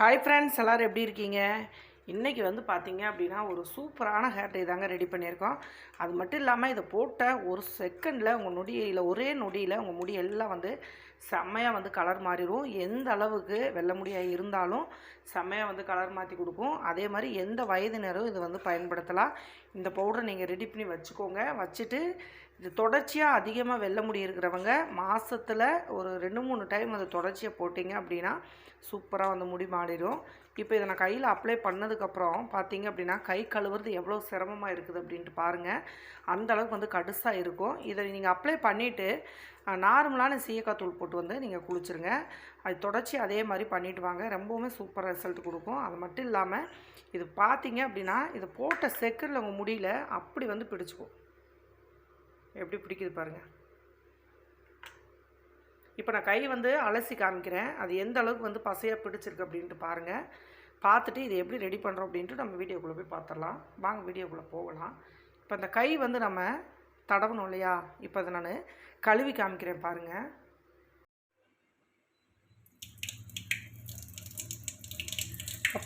Hi friends எல்லோரும் எப்படி இருக்கீங்க? இன்றைக்கி வந்து பார்த்தீங்க அப்படின்னா ஒரு சூப்பரான ஹேர் டே தாங்க ரெடி பண்ணியிருக்கோம். அது மட்டும் இல்லாமல் இதை போட்ட ஒரு செகண்டில் உங்கள் நொடியில் ஒரே நொடியில் உங்கள் முடி எல்லாம் வந்து செம்மையாக வந்து கலர் மாறிடும். எந்த அளவுக்கு வெள்ளை முடியாக இருந்தாலும் செம்மையாக வந்து கலர் மாற்றி கொடுக்கும். அதே மாதிரி எந்த வயதினரும் இது வந்து பயன்படுத்தலாம். இந்த பவுடரை நீங்கள் ரெடி பண்ணி வச்சுக்கோங்க. வச்சுட்டு இது தொடர்ச்சியாக அதிகமாக வெள்ளை முடி இருக்கிறவங்க மாதத்தில் ஒரு ரெண்டு மூணு டைம் அதை தொடர்ச்சியாக போட்டிங்க அப்படின்னா சூப்பராக வந்து முடி மாறிடும். இப்போ இதை நான் கையில் அப்ளை பண்ணதுக்கப்புறம் பார்த்தீங்க அப்படின்னா கை கழுவுறது எவ்வளோ சிரமமாக இருக்குது அப்படின்ட்டு பாருங்கள் அந்த அளவுக்கு வந்து கடுசாக இருக்கும். இதை நீங்கள் அப்ளை பண்ணிவிட்டு நார்மலான சீயக்காய் தூள் போட்டு வந்து நீங்கள் குளிச்சிருங்க. அது தொடர்ச்சி அதே மாதிரி பண்ணிட்டு வாங்க. ரொம்பவுமே சூப்பர் ரிசல்ட் கொடுக்கும். அது மட்டும் இல்லாமல் இது பார்த்தீங்க அப்படின்னா இதை போட்ட செகண்டில் உங்கள் முடியல அப்படி வந்து பிடிச்சிக்கும். எப்படி பிடிக்குது பாருங்கள் இப்போ நான் கை வந்து அலசி காமிக்கிறேன். அது எந்த அளவுக்கு வந்து பசையாக பிடிச்சிருக்கு அப்படின்ட்டு பாருங்கள் பார்த்துட்டு இது எப்படி ரெடி பண்ணுறோம் அப்படின்ட்டு நம்ம வீடியோக்குள்ளே போய் பார்த்துடலாம். வாங்க வீடியோக்குள்ளே போகலாம். இப்போ அந்த கை வந்து நம்ம தடவணும் இல்லையா? இப்போ அதை நான் கழுவி காமிக்கிறேன் பாருங்கள்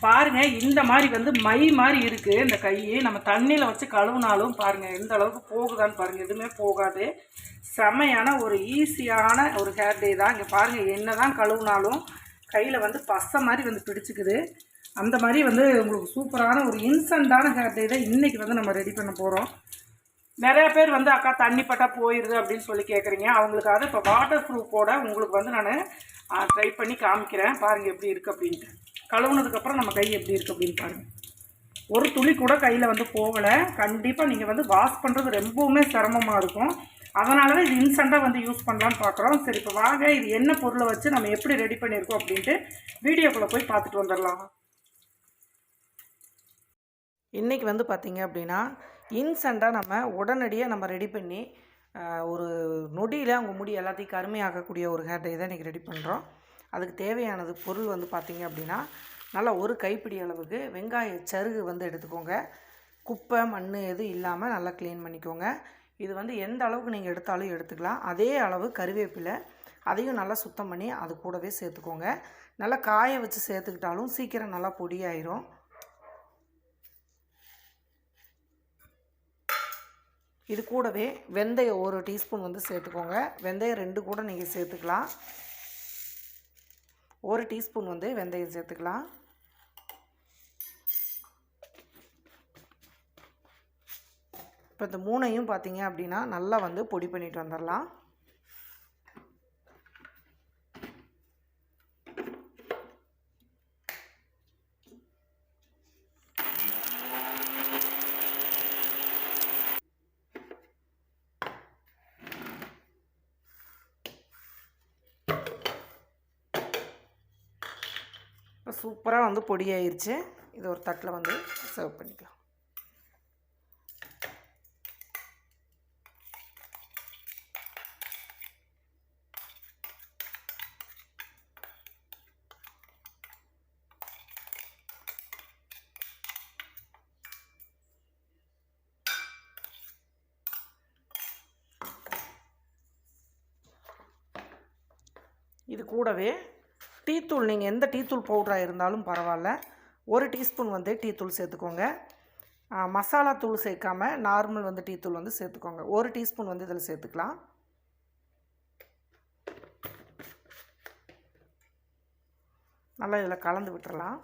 பாருங்கள் இந்த மாதிரி வந்து மை மாதிரி இருக்குது இந்த கையை நம்ம தண்ணியில் வச்சு கழுவுனாலும் பாருங்கள் எந்த அளவுக்கு போகுதான்னு பாருங்கள் எதுவுமே போகாது. செமையான ஒரு ஈஸியான ஒரு ஹேர் டே தான். இங்கே பாருங்கள் என்ன தான் கழுவுனாலும் கையில் வந்து பசை மாதிரி வந்து பிடிச்சிக்குது. அந்த மாதிரி வந்து உங்களுக்கு சூப்பரான ஒரு இன்ஸ்டண்ட்டான ஹேர் டே தான் இன்றைக்கி வந்து நம்ம ரெடி பண்ண போகிறோம் நிறையா பேர் வந்து அக்கா தண்ணி பட்டா போயிடுது அப்படின்னு சொல்லி கேட்குறீங்க அவங்களுக்காக இப்போ வாட்டர் ப்ரூஃபோட உங்களுக்கு வந்து நான் ட்ரை பண்ணி காமிக்கிறேன். பாருங்கள் எப்படி இருக்குது அப்படின்ட்டு. கழுவுனதுக்கப்புறம் நம்ம கை எப்படி இருக்குது அப்படின்னு பாருங்கள் ஒரு துளி கூட கையில் வந்து போகலை. கண்டிப்பாக நீங்கள் வந்து வாஷ் பண்ணுறது ரொம்பவுமே சிரமமாக இருக்கும். அதனால தான் இது இன்ஸ்டண்ட்டாக வந்து யூஸ் பண்ணலான்னு பார்க்குறோம் சரி இப்போ வாங்க இது என்ன பொருளை வச்சு நம்ம எப்படி ரெடி பண்ணியிருக்கோம் அப்படின்ட்டு வீடியோக்குள்ளே போய் பார்த்துட்டு வந்துடலாம். இன்றைக்கி வந்து பார்த்திங்க அப்படின்னா இன்ஸ்டண்ட்டாக நம்ம உடனடியாக நம்ம ரெடி பண்ணி ஒரு நொடியில் அவங்க முடி எல்லாத்தையும் கருமையாகக்கூடிய ஒரு ஹேர் டை தான் இன்றைக்கி ரெடி பண்ணுறோம் அதுக்கு தேவையானது பொருள் வந்து பார்த்திங்க அப்படின்னா நல்லா ஒரு கைப்பிடி அளவுக்கு வெங்காய சருகு வந்து எடுத்துக்கோங்க. குப்பை மண் எதுவும் இல்லாமல் நல்லா க்ளீன் பண்ணிக்கோங்க. இது வந்து எந்த அளவுக்கு நீங்கள் எடுத்தாலும் எடுத்துக்கலாம். அதே அளவு கருவேப்பிலை அதையும் நல்லா சுத்தம் பண்ணி அது கூடவே சேர்த்துக்கோங்க. நல்லா காய வச்சு சேர்த்துக்கிட்டாலும் சீக்கிரம் நல்லா பொடியாயிரும். இது கூடவே வெந்தயம் ஒரு டீஸ்பூன் வந்து சேர்த்துக்கோங்க. வெந்தயம் ரெண்டு கூட நீங்கள் சேர்த்துக்கலாம். ஒரு டீஸ்பூன் வந்து வெந்தயம் சேர்த்துக்கலாம். இப்போ இந்த மூணையும் பார்த்தீங்க அப்படின்னா நல்லா வந்து பொடி பண்ணிட்டு வந்துடலாம். இப்போ சூப்பராக வந்து பொடி ஆயிருச்சு. இது ஒரு தட்டில் வந்து சர்வ் பண்ணிக்கலாம். இது கூடவே டீத்தூள் நீங்கள் எந்த டீத்தூள் பவுடராக இருந்தாலும் பரவாயில்ல. ஒரு டீஸ்பூன் வந்து டீத்தூள் சேர்த்துக்கோங்க. மசாலா தூள் சேர்க்காம நார்மல் வந்து டீத்தூள் வந்து சேர்த்துக்கோங்க. ஒரு டீஸ்பூன் வந்து இதில் சேர்த்துக்கலாம். நல்லா இதில் கலந்து விட்டுறலாம்.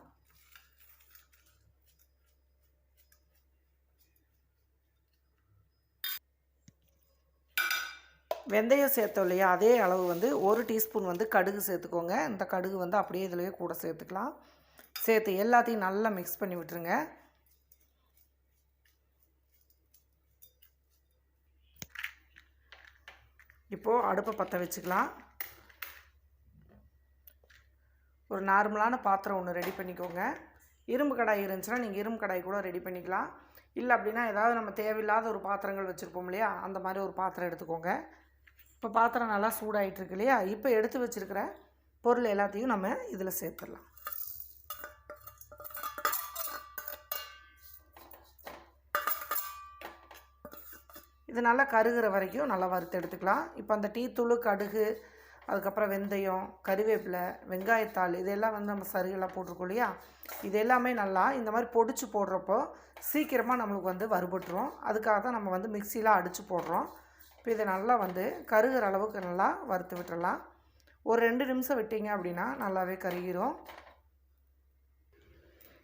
வெந்தயம் சேர்த்தோம் இல்லையா? அதே அளவு வந்து ஒரு டீஸ்பூன் வந்து கடுகு சேர்த்துக்கோங்க. இந்த கடுகு வந்து அப்படியே இதுலேயே கூட சேர்த்துக்கலாம். சேர்த்து எல்லாத்தையும் நல்லா மிக்ஸ் பண்ணி விட்டுருங்க. இப்போது அடுப்பை பற்ற வச்சுக்கலாம். ஒரு நார்மலான பாத்திரம் ஒன்று ரெடி பண்ணிக்கோங்க. இரும்பு கடாய் இருந்துச்சுன்னா நீங்கள் இரும்பு கடாய் கூட ரெடி பண்ணிக்கலாம். இல்லை அப்படின்னா ஏதாவது நம்ம தேவையில்லாத ஒரு பாத்திரங்கள் வச்சுருப்போம் இல்லையா? அந்த மாதிரி ஒரு பாத்திரம் எடுத்துக்கோங்க. இப்போ பாத்திரம் நல்லா சூடாயிட்டு இருக்கு இல்லையா? இப்போ எடுத்து வச்சுருக்கிற பொருள் எல்லாத்தையும் நம்ம இதில் சேர்த்துடலாம். இது நல்லா கருகிற வரைக்கும் நல்லா வறுத்து எடுத்துக்கலாம். இப்போ அந்த டீத்தூள் கடுகு அதுக்கப்புறம் வெந்தயம் கருவேப்பிலை வெங்காயத்தாள் இதெல்லாம் வந்து நம்ம சருகெல்லாம் போட்டிருக்கோம் இல்லையா? இது எல்லாமே நல்லா இந்த மாதிரி பொடிச்சு போடுறப்போ சீக்கிரமாக நம்மளுக்கு வந்து வறுபட்டுரும். அதுக்காக தான் நம்ம வந்து மிக்சியில் அடித்து போடுறோம். இப்போ இதை நல்லா வந்து கருகிற அளவுக்கு நல்லா வறுத்து விட்டுறலாம். ஒரு ரெண்டு நிமிஷம் விட்டீங்க அப்படின்னா நல்லாவே கருகிரும்.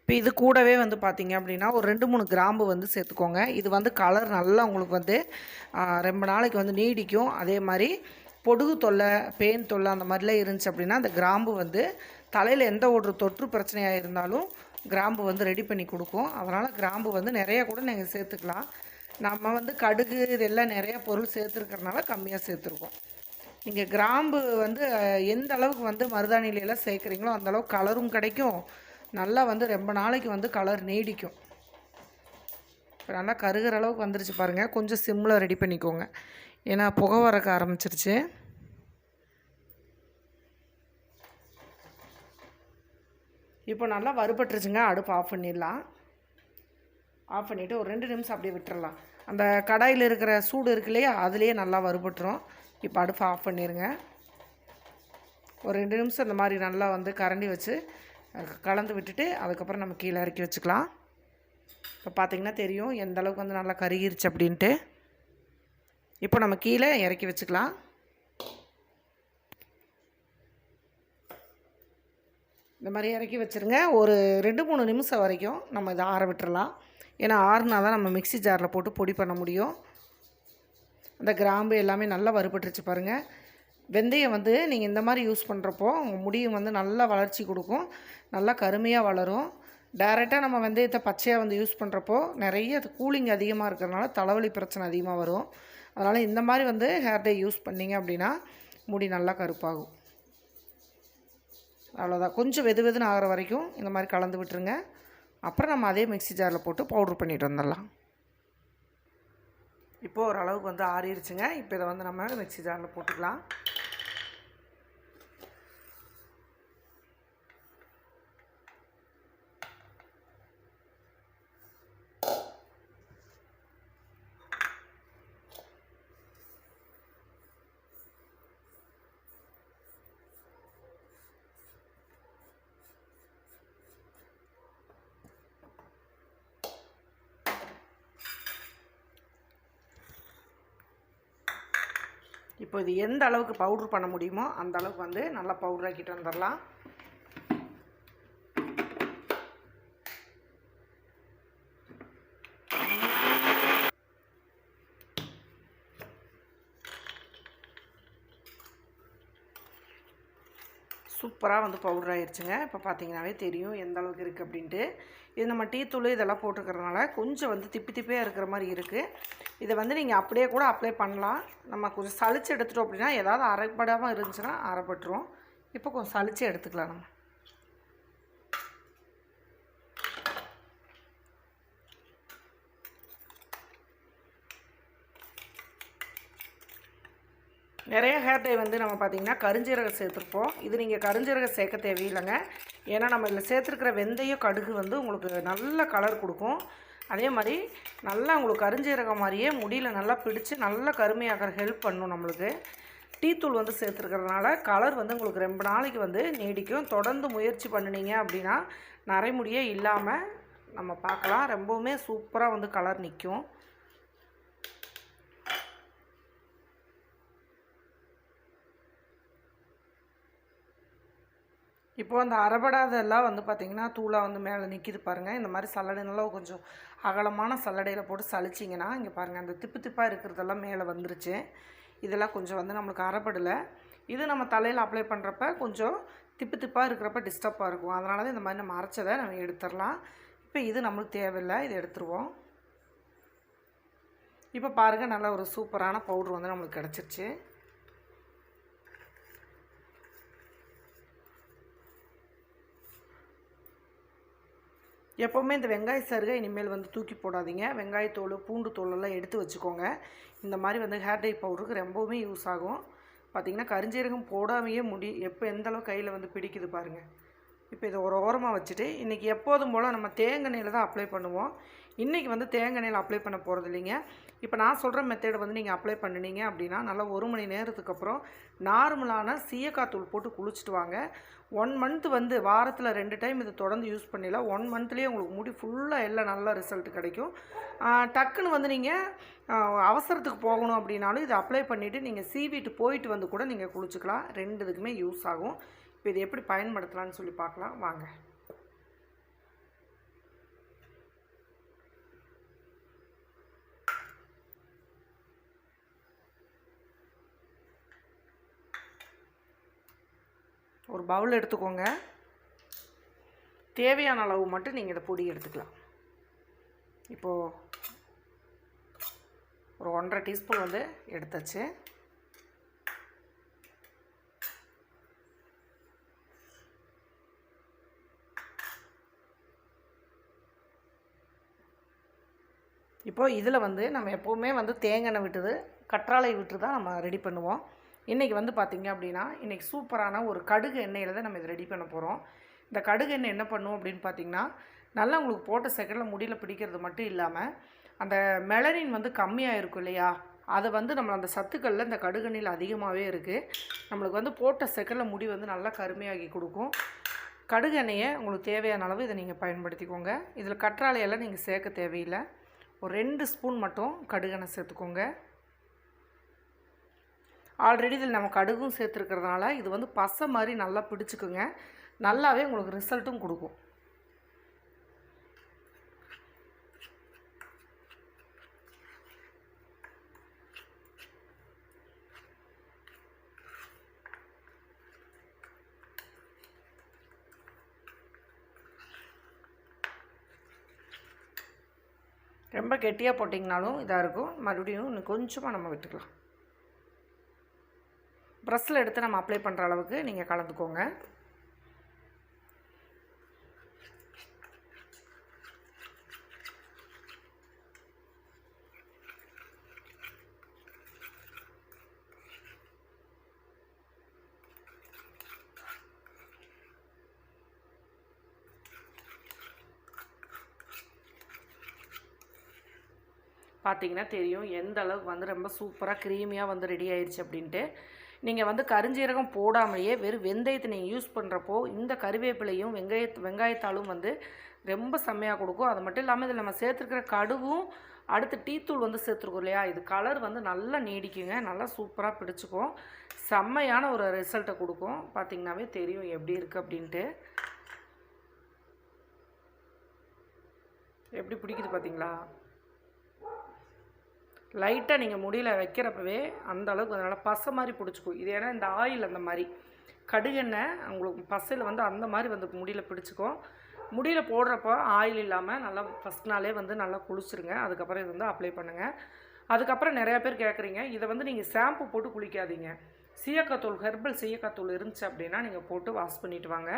இப்போ இது கூடவே வந்து பார்த்தீங்க அப்படின்னா ஒரு ரெண்டு மூணு கிராம்பு வந்து சேர்த்துக்கோங்க. இது வந்து கலர் நல்லா உங்களுக்கு வந்து ரொம்ப நாளைக்கு வந்து நீடிக்கும். அதே மாதிரி பொடுகு தொல்லை பேன் தொல்லை அந்த மாதிரிலாம் இருந்துச்சு அப்படின்னா அந்த கிராம்பு வந்து தலையில் எந்த ஒரு தொற்று பிரச்சனையாக இருந்தாலும் கிராம்பு வந்து ரெடி பண்ணி கொடுக்கும். அதனால் கிராம்பு வந்து நிறைய கூட நீங்கள் சேர்த்துக்கலாம். நம்ம வந்து கடுகு இதெல்லாம் நிறையா பொருள் சேர்த்துருக்கறனால கம்மியாக சேர்த்துருக்கோம். நீங்கள் கிராம்பு வந்து எந்த அளவுக்கு வந்து மருதாணிலையெல்லாம் சேர்க்குறீங்களோ அந்த அளவுக்கு கலரும் கிடைக்கும். நல்லா வந்து ரொம்ப நாளைக்கு வந்து கலர் நீடிக்கும். இப்போ நல்லா கருகிற அளவுக்கு வந்துருச்சு பாருங்கள் கொஞ்சம் சிம்மில் ரெடி பண்ணிக்கோங்க. ஏன்னா புகை வரக்க ஆரம்பிச்சிருச்சு. இப்போ நல்லா வறுபட்டுருச்சுங்க. அடுப்பு ஆஃப் பண்ணிடலாம். ஆஃப் பண்ணிவிட்டு ஒரு ரெண்டு நிமிஷம் அப்படியே விட்டுறலாம். அந்த கடாயில் இருக்கிற சூடு இருக்கு இல்லையா அதுலேயே நல்லா வறுபட்டுரும். இப்போ அடுப்பு ஆஃப் பண்ணிடுங்க ஒரு ரெண்டு நிமிஷம் இந்த மாதிரி நல்லா வந்து கரண்டி வச்சு கலந்து விட்டுட்டு அதுக்கப்புறம் நம்ம கீழே இறக்கி வச்சுக்கலாம். இப்போ பார்த்தீங்கன்னா தெரியும் எந்த அளவுக்கு வந்து நல்லா கருகிருச்சு அப்படின்ட்டு. இப்போ நம்ம கீழே இறக்கி வச்சுக்கலாம். இந்த மாதிரி இறக்கி வச்சுருங்க. ஒரு ரெண்டு மூணு நிமிஷம் வரைக்கும் நம்ம இதை ஆற விட்டுறலாம். ஏன்னா ஆறுனா தான் நம்ம மிக்ஸி ஜாரில் போட்டு பொடி பண்ண முடியும். அந்த கிராம்பு எல்லாமே நல்லா வறுபட்டுருச்சு பாருங்கள் வெந்தயம் வந்து நீங்கள் இந்த மாதிரி யூஸ் பண்ணுறப்போ உங்கள் முடியும் வந்து நல்லா வளர்ச்சி கொடுக்கும். நல்லா கருமையாக வளரும். டைரெக்டாக நம்ம வெந்தயத்தை பச்சையாக வந்து யூஸ் பண்ணுறப்போ நிறைய அது கூலிங் அதிகமாக இருக்கிறனால தலைவலி பிரச்சனை அதிகமாக வரும். அதனால் இந்த மாதிரி வந்து ஹேர் டே யூஸ் பண்ணீங்க அப்படின்னா முடி நல்லா கருப்பாகும். அவ்வளோதான் கொஞ்சம் வெது வெதுன்னு ஆகிற வரைக்கும் இந்த மாதிரி கலந்து விட்டுருங்க. அப்புறம் நம்ம அதே மிக்ஸி ஜாரில் போட்டு பவுட்ரு பண்ணிட்டு வந்துடலாம். இப்போது ஓரளவுக்கு வந்து ஆறிடுச்சுங்க. இப்போ இதை வந்து நம்ம மிக்ஸி ஜாரில் போட்டுக்கலாம். இப்போ இது எந்த அளவுக்கு பவுட்ரு பண்ண முடியுமோ அந்த அளவுக்கு வந்து நல்லா பவுடராக்கிட்டு வந்துடலாம். சூப்பராக வந்து பவுடர் ஆயிடுச்சுங்க இப்போ பார்த்தீங்கன்னாவே தெரியும் எந்த அளவுக்கு இருக்குது அப்படின்ட்டு. இது நம்ம டீ தூள் இதெல்லாம் போட்டுக்கிறதுனால கொஞ்சம் வந்து திப்பி திப்பியாக இருக்கிற மாதிரி இருக்குது இதை வந்து நீங்கள் அப்படியே கூட அப்ளை பண்ணலாம். நம்ம கொஞ்சம் சளிச்சு எடுத்துட்டோம் அப்படின்னா ஏதாவது அரைப்படாமல் இருந்துச்சுன்னா அரைப்பட்டுரும். இப்போ கொஞ்சம் சளிச்சு எடுத்துக்கலாம் நம்ம. நிறைய ஹேர் டை வந்து நம்ம பார்த்திங்கன்னா கருஞ்சீரகம் சேர்த்துருப்போம். இது நீங்கள் கருஞ்சீரகம் சேர்க்க தேவையில்லைங்க. ஏன்னா நம்ம இதில் சேர்த்துருக்கிற வெந்தயம் கடுகு வந்து உங்களுக்கு நல்ல கலர் கொடுக்கும். அதே மாதிரி நல்லா உங்களுக்கு கருஞ்சீரகம் மாதிரியே முடியில் நல்லா பிடிச்சி நல்லா கருமையாகிற ஹெல்ப் பண்ணும் நம்மளுக்கு. டீத்தூள் வந்து சேர்த்துருக்கறதுனால கலர் வந்து உங்களுக்கு ரொம்ப நாளைக்கு வந்து நீடிக்கும். தொடர்ந்து முயற்சி பண்ணினீங்க அப்படின்னா நரைமுடியே இல்லாமல் நம்ம பார்க்கலாம். ரொம்பவுமே சூப்பராக வந்து கலர் நிற்கும் இப்போ அந்த அறபடாதெல்லாம் வந்து பார்த்திங்கன்னா தூளாக வந்து மேலே நிற்கிது பாருங்கள் இந்த மாதிரி சல்லடைனெல்லாம் கொஞ்சம் அகலமான சல்லடையில் போட்டு சளிச்சிங்கன்னா இங்கே பாருங்கள் அந்த திப்பு திப்பாக இருக்கிறதெல்லாம் மேலே வந்துருச்சு. இதெல்லாம் கொஞ்சம் வந்து நம்மளுக்கு அறப்படலை. இது நம்ம தலையில் அப்ளை பண்ணுறப்ப கொஞ்சம் திப்பு திப்பாக இருக்கிறப்ப டிஸ்டர்பாக இருக்கும். அதனால தான் இந்த மாதிரி நம்ம அரைச்சதை நம்ம எடுத்துடலாம். இப்போ இது நம்மளுக்கு தேவையில்லை. இதை எடுத்துருவோம். இப்போ பாருங்கள் நல்ல ஒரு சூப்பரான பவுட்ரு வந்து நம்மளுக்கு கிடச்சிருச்சு. எப்போவுமே இந்த வெங்காய சருகை இனிமேல் வந்து தூக்கி போடாதீங்க. வெங்காயத்தோல் பூண்டு தோலெல்லாம் எடுத்து வச்சுக்கோங்க. இந்த மாதிரி வந்து ஹேர் டை பவுடருக்கு ரொம்பவுமே யூஸ் ஆகும். பார்த்திங்கன்னா கரிஞ்சீரகம் போடாமையே முடி எப்போ எந்தளவுக்கு கையில் வந்து பிடிக்குது பாருங்கள் இப்போ இதை ஒரு ஓரமாக வச்சுட்டு இன்றைக்கி எப்போதும் போல் நம்ம தேங்காய் தேங்காய்நெய்யில் தான் அப்ளை பண்ணுவோம். இன்றைக்கி வந்து தேங்காய் தேங்காய்நெய்யில் அப்ளை பண்ண போகிறது இல்லைங்க. இப்போ நான் சொல்கிற மெத்தேடு வந்து நீங்கள் அப்ளை பண்ணினீங்க அப்படின்னா நல்லா ஒரு மணி நேரத்துக்கு அப்புறம் நார்மலான சீயக்காய் தூள் போட்டு குளிச்சுட்டு வாங்க. ஒன் மந்த் வந்து வாரத்தில் ரெண்டு டைம் இது தொடர்ந்து யூஸ் பண்ணிடலாம். ஒன் மந்த்லேயே உங்களுக்கு முடி ஃபுல்லாக எல்லாம் நல்ல ரிசல்ட் கிடைக்கும். டக்குன்னு வந்து நீங்கள் அவசரத்துக்கு போகணும் அப்படின்னாலும் இதை அப்ளை பண்ணிவிட்டு நீங்கள் சீவிட்டு போயிட்டு வந்து கூட நீங்கள் குளிச்சுக்கலாம். ரெண்டு இதுக்குமே யூஸ் ஆகும். இப்போ இது எப்படி பயன்படுத்தலாம்னு சொல்லி பார்க்கலாம். வாங்க. ஒரு பவுல் எடுத்துக்கோங்க. தேவையான அளவு மட்டும் நீங்கள் இதை பொடி எடுத்துக்கலாம். இப்போது ஒரு ஒன்றரை டீஸ்பூன் வந்து எடுத்தாச்சு. இப்போ இதில் வந்து நம்ம எப்போவுமே வந்து தேங்காய் விட்டுது கற்றாழை விட்டு தான் நம்ம ரெடி பண்ணுவோம். இன்றைக்கி வந்து பார்த்திங்க அப்படின்னா இன்றைக்கி சூப்பரான ஒரு கடுகு எண்ணெயில் தான் நம்ம இதை ரெடி பண்ண போகிறோம் இந்த கடுகு எண்ணெய் என்ன பண்ணும் அப்படின்னு பார்த்தீங்கன்னா நல்லா உங்களுக்கு போட்ட செகண்டில் முடியல பிடிக்கிறது மட்டும் இல்லாமல் அந்த மெலனின் வந்து கம்மியாக இருக்கும் இல்லையா? அதை வந்து நம்ம அந்த சத்துக்களில் இந்த கடுகெண்ணெயில் அதிகமாகவே இருக்குது நம்மளுக்கு வந்து போட்ட செகண்டில் முடி வந்து நல்லா கருமையாகி கொடுக்கும். கடுகு எண்ணெயை உங்களுக்கு தேவையான அளவு இதை நீங்கள் பயன்படுத்திக்கோங்க. இதில் கற்றாழையெல்லாம் நீங்கள் சேர்க்க தேவையில்லை. ஒரு ரெண்டு ஸ்பூன் மட்டும் கடுகெண்ணெய் சேர்த்துக்கோங்க. ஆல்ரெடி இதில் நம்ம கடுகும் சேர்த்துருக்கிறதுனால இது வந்து பசை மாதிரி நல்லா பிடிச்சிக்குங்க. நல்லாவே உங்களுக்கு ரிசல்ட்டும் கொடுக்கும். ரொம்ப கெட்டியாக போட்டிங்கனாலும் இதாக இருக்கும். மறுபடியும் இன்னும் கொஞ்சமாக நம்ம விட்டுக்கலாம். ப்ரெஸ்ஸில் எடுத்து நம்ம அப்ளை பண்ணுற அளவுக்கு நீங்கள் கலந்துக்கோங்க. பார்த்தீங்கன்னா தெரியும் எந்த அளவுக்கு வந்து ரொம்ப சூப்பராக க்ரீமியாக வந்து ரெடி ஆயிடுச்சு அப்படின்ட்டு. நீங்கள் வந்து கருஞ்சீரகம் போடாமலேயே வெறும் வெந்தயத்தை நீங்கள் யூஸ் பண்ணுறப்போ இந்த கருவேப்பிலையும் வெங்காய வெங்காயத்தாலும் வந்து ரொம்ப செம்மையாக கொடுக்கும். அது மட்டும் இல்லாமல் இதில் நம்ம சேர்த்துருக்கிற கடுவும் அடுத்து டீத்தூள் வந்து சேர்த்துருக்கோம் இல்லையா? இது கலர் வந்து நல்லா நீடிக்குங்க. நல்லா சூப்பராக பிடிச்சிக்கும். செம்மையான ஒரு ரிசல்ட்டை கொடுக்கும். பார்த்திங்கனாவே தெரியும் எப்படி இருக்குது அப்படின்ட்டு. எப்படி பிடிக்குது பார்த்தீங்களா லைட்டாக நீங்கள் முடியில் வைக்கிறப்பவே அந்த அளவுக்கு அதனால் பசை மாதிரி பிடிச்சிக்கும். இது ஏன்னா இந்த ஆயில் அந்த மாதிரி. கடுகெண்ணெய் உங்களுக்கு பசையில் வந்து அந்த மாதிரி வந்து முடியில் பிடிச்சிக்கும். முடியில் போடுறப்போ ஆயில் இல்லாமல் நல்லா ஃபஸ்ட் நாளே வந்து நல்லா குளிச்சுருங்க. அதுக்கப்புறம் இது வந்து அப்ளை பண்ணுங்கள் அதுக்கப்புறம் நிறையா பேர் கேட்குறீங்க இதை வந்து நீங்கள் ஷாம்பு போட்டு குளிக்காதீங்க. சீயக்காத்தூள் ஹெர்பல் சீயக்காத்தூள் இருந்துச்சு அப்படின்னா நீங்கள் போட்டு வாஷ் பண்ணிட்டு வாங்க.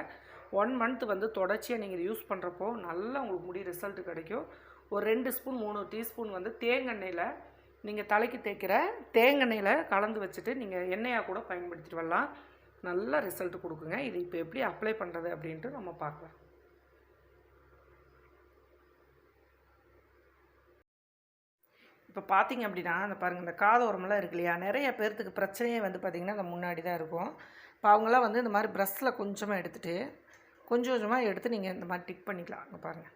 ஒன் மந்த் வந்து தொடர்ச்சியாக நீங்கள் இதை யூஸ் பண்ணுறப்போ நல்லா உங்களுக்கு முடி ரிசல்ட் கிடைக்கும். ஒரு ரெண்டு ஸ்பூன் மூணு டீஸ்பூன் வந்து தேங்காய் எண்ணெயில் நீங்கள் தலைக்கு தேய்க்கிற தேங்காய்ல கலந்து வச்சுட்டு நீங்கள் எண்ணெயாக கூட பயன்படுத்திட்டு வரலாம். நல்ல ரிசல்ட் கொடுக்குங்க. இது இப்போ எப்படி அப்ளை பண்ணுறது அப்படின்ட்டு நம்ம பார்க்கலாம். இப்போ பார்த்தீங்க அப்படின்னா அந்த பாருங்கள் இந்த காதோரமெல்லாம் இருக்கு இல்லையா? நிறைய பேர்த்துக்கு பிரச்சனையே வந்து பார்த்திங்கன்னா அந்த முன்னாடி தான் இருக்கும். இப்போ அவங்களாம் வந்து இந்த மாதிரி ப்ரஷ்ஷில் கொஞ்சமாக எடுத்துகிட்டு கொஞ்சம் கொஞ்சமாக எடுத்து நீங்கள் இந்த மாதிரி டிக் பண்ணிக்கலாம். அங்கே பாருங்கள்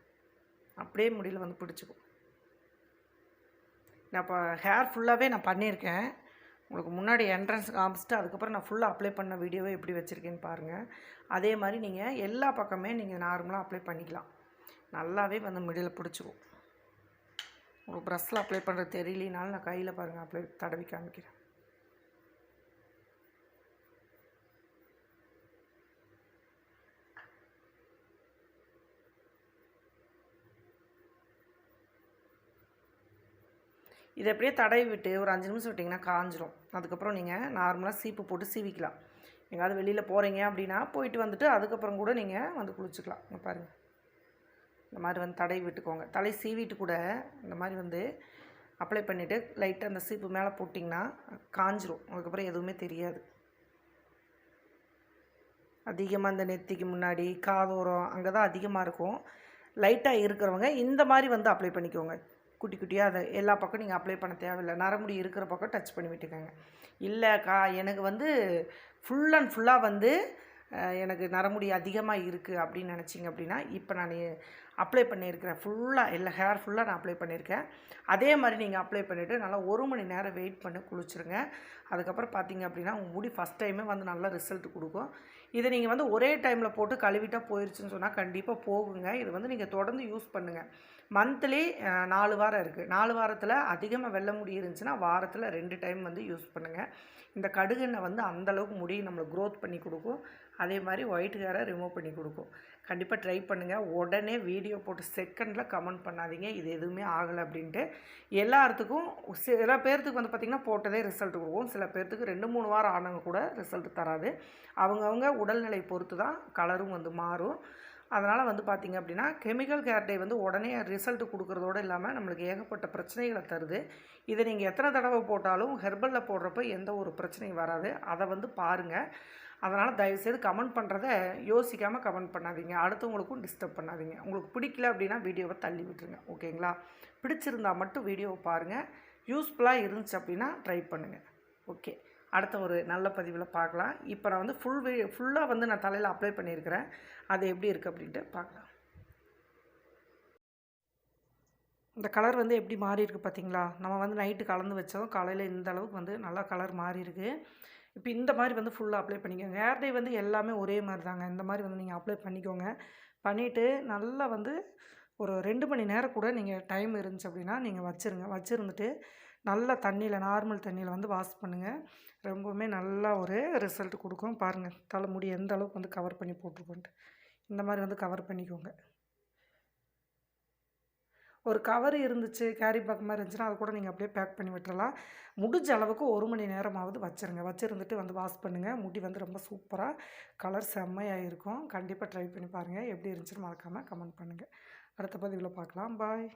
அப்படியே முடியல வந்து பிடிச்சிக்கும். நான் இப்போ ஹேர் ஃபுல்லாகவே நான் பண்ணியிருக்கேன். உங்களுக்கு முன்னாடி என்ட்ரன்ஸ் காமிச்சிட்டு அதுக்கப்புறம் நான் ஃபுல்லாக அப்ளை பண்ண வீடியோவை எப்படி வச்சுருக்கேன்னு பாருங்கள் அதே மாதிரி நீங்கள் எல்லா பக்கமே நீங்கள் நார்மலாக அப்ளை பண்ணிக்கலாம். நல்லாவே வந்து மிடில் பிடிச்சிக்கும் உங்களுக்கு ப்ரஷ்ஷில் அப்ளை பண்ணுறது தெரியலனாலும் நான் கையில் பாருங்கள் அப்ளை தடவி காமிக்கிறேன். இதை அப்படியே தடவி விட்டு ஒரு அஞ்சு நிமிஷம் விட்டிங்கன்னா காஞ்சிரும். அதுக்கப்புறம் நீங்கள் நார்மலாக சீப்பு போட்டு சீவிக்கலாம். எங்கேயாவது வெளியில் போகிறீங்க அப்படின்னா போயிட்டு வந்துட்டு அதுக்கப்புறம் கூட நீங்கள் வந்து குளிச்சுக்கலாம். இங்கே பாருங்கள் இந்த மாதிரி வந்து தடவி விட்டுக்கோங்க. தலை சீவிட்டு கூட இந்த மாதிரி வந்து அப்ளை பண்ணிவிட்டு லைட்டாக அந்த சீப்பு மேலே போட்டிங்கன்னா காஞ்சிரும். அதுக்கப்புறம் எதுவுமே தெரியாது. அதிகமாக இந்த நெத்திக்கு முன்னாடி காதோரம் அங்கே தான் அதிகமாக இருக்கும் லைட்டாக இருக்கிறவங்க இந்த மாதிரி வந்து அப்ளை பண்ணிக்கோங்க. குட்டி குட்டியாக அதை எல்லா பக்கம் நீங்கள் அப்ளை பண்ண தேவையில்லை. நரமுடி இருக்கிற பக்கம் டச் பண்ணி விட்டுக்கோங்க. இல்லைக்கா எனக்கு வந்து ஃபுல் அண்ட் ஃபுல்லாக வந்து எனக்கு நரமுடி அதிகமாக இருக்குது அப்படின்னு நினச்சிங்க அப்படின்னா இப்போ நான் அப்ளை பண்ணியிருக்கிறேன். ஃபுல்லாக எல்லா ஹேர் ஃபுல்லாக நான் அப்ளை பண்ணியிருக்கேன். அதே மாதிரி நீங்கள் அப்ளை பண்ணிவிட்டு நல்லா ஒரு மணி நேரம் வெயிட் பண்ணி குளிச்சுருங்க. அதுக்கப்புறம் பார்த்தீங்க அப்படின்னா உங்கள் முடி ஃபஸ்ட் டைமே வந்து நல்ல ரிசல்ட் கொடுக்கும். இதை நீங்கள் வந்து ஒரே டைமில் போட்டு கழுவிட்டா போயிருச்சுன்னு சொன்னால் கண்டிப்பாக போகுங்க. இது வந்து நீங்கள் தொடர்ந்து யூஸ் பண்ணுங்கள் மந்த்லி நாலு வாரம் இருக்குது நாலு வாரத்தில் அதிகமாக வெள்ள முடி இருந்துச்சுன்னா வாரத்தில் ரெண்டு டைம் வந்து யூஸ் பண்ணுங்கள் இந்த கடுகெண்ணெய் வந்து அந்தளவுக்கு முடி நம்மளுக்கு க்ரோத் பண்ணி கொடுக்கும். அதே மாதிரி ஒயிட் ஹேரை ரிமூவ் பண்ணி கொடுக்கும். கண்டிப்பாக ட்ரை பண்ணுங்கள் உடனே வீடியோ போட்டு செகண்டில் கமெண்ட் பண்ணாதீங்க. இது எதுவுமே ஆகலை அப்படின்ட்டு எல்லாத்துக்கும் சில பேர்த்துக்கு வந்து பார்த்திங்கன்னா போட்டதே ரிசல்ட் கொடுக்கும். சில பேர்த்துக்கு ரெண்டு மூணு வாரம் ஆனவங்க கூட ரிசல்ட் தராது. அவங்கவுங்க உடல்நிலை பொறுத்து தான் கலரும் வந்து மாறும். அதனால் வந்து பார்த்திங்க அப்படின்னா கெமிக்கல் கேர்டே வந்து உடனே ரிசல்ட் கொடுக்குறதோடு இல்லாமல் நம்மளுக்கு ஏகப்பட்ட பிரச்சனைகளை தருது. இதை நீங்கள் எத்தனை தடவை போட்டாலும் ஹெர்பலில் போடுறப்ப எந்த ஒரு பிரச்சனையும் வராது. அதை வந்து பாருங்கள் அதனால் தயவுசெய்து கமெண்ட் பண்ணுறத யோசிக்காமல் கமெண்ட் பண்ணாதீங்க. அடுத்தவங்களுக்கும் டிஸ்டர்ப் பண்ணாதீங்க. உங்களுக்கு பிடிக்கல அப்படின்னா வீடியோவை தள்ளி விட்டுருங்க. ஓகேங்களா? பிடிச்சிருந்தா மட்டும் வீடியோவை பாருங்கள் யூஸ்ஃபுல்லாக இருந்துச்சு அப்படின்னா ட்ரை பண்ணுங்கள் ஓகே. அடுத்த ஒரு நல்ல பதிவில் பார்க்கலாம். இப்போ நான் வந்து ஃபுல் வீ ஃபுல்லாக வந்து நான் தலையில் அப்ளை பண்ணியிருக்கிறேன். அது எப்படி இருக்குது அப்படின்ட்டு பார்க்கலாம். இந்த கலர் வந்து எப்படி மாறியிருக்கு பார்த்தீங்களா நம்ம வந்து நைட்டு கலந்து வச்சோம். காலையில் இந்த அளவுக்கு வந்து நல்லா கலர் மாறியிருக்கு இப்போ இந்த மாதிரி வந்து ஃபுல்லாக அப்ளை பண்ணிக்கோங்க. ஹேர் டே வந்து எல்லாமே ஒரே மாதிரி தாங்க. இந்த மாதிரி வந்து நீங்கள் அப்ளை பண்ணிக்கோங்க. பண்ணிவிட்டு நல்லா வந்து ஒரு ரெண்டு மணி நேரம் கூட நீங்கள் டைம் இருந்துச்சு அப்படின்னா நீங்கள் வச்சுருங்க. வச்சுருந்துட்டு நல்ல தண்ணியில் நார்மல் தண்ணியில் வந்து வாஷ் பண்ணுங்கள் ரொம்பவுமே நல்லா ஒரு ரிசல்ட் கொடுக்கும். பாருங்கள் தலைமுடி எந்த அளவுக்கு வந்து கவர் பண்ணி போட்டுருக்கோன்ட்டு. இந்த மாதிரி வந்து கவர் பண்ணிக்கோங்க. ஒரு கவர் இருந்துச்சு கேரி பேக் மாதிரி இருந்துச்சுன்னா அதை கூட நீங்கள் அப்படியே பேக் பண்ணி விட்டுறலாம். முடிஞ்ச அளவுக்கு ஒரு மணி நேரமாவது வச்சுருங்க. வச்சுருந்துட்டு வந்து வாஷ் பண்ணுங்கள் முடி வந்து ரொம்ப சூப்பராக கலர் செம்மையாக இருக்கும். கண்டிப்பாக ட்ரை பண்ணி பாருங்கள் எப்படி இருந்துச்சுன்னு மறக்காமல் கமெண்ட் பண்ணுங்கள் அடுத்த பதிவில் பார்க்கலாம். பாய்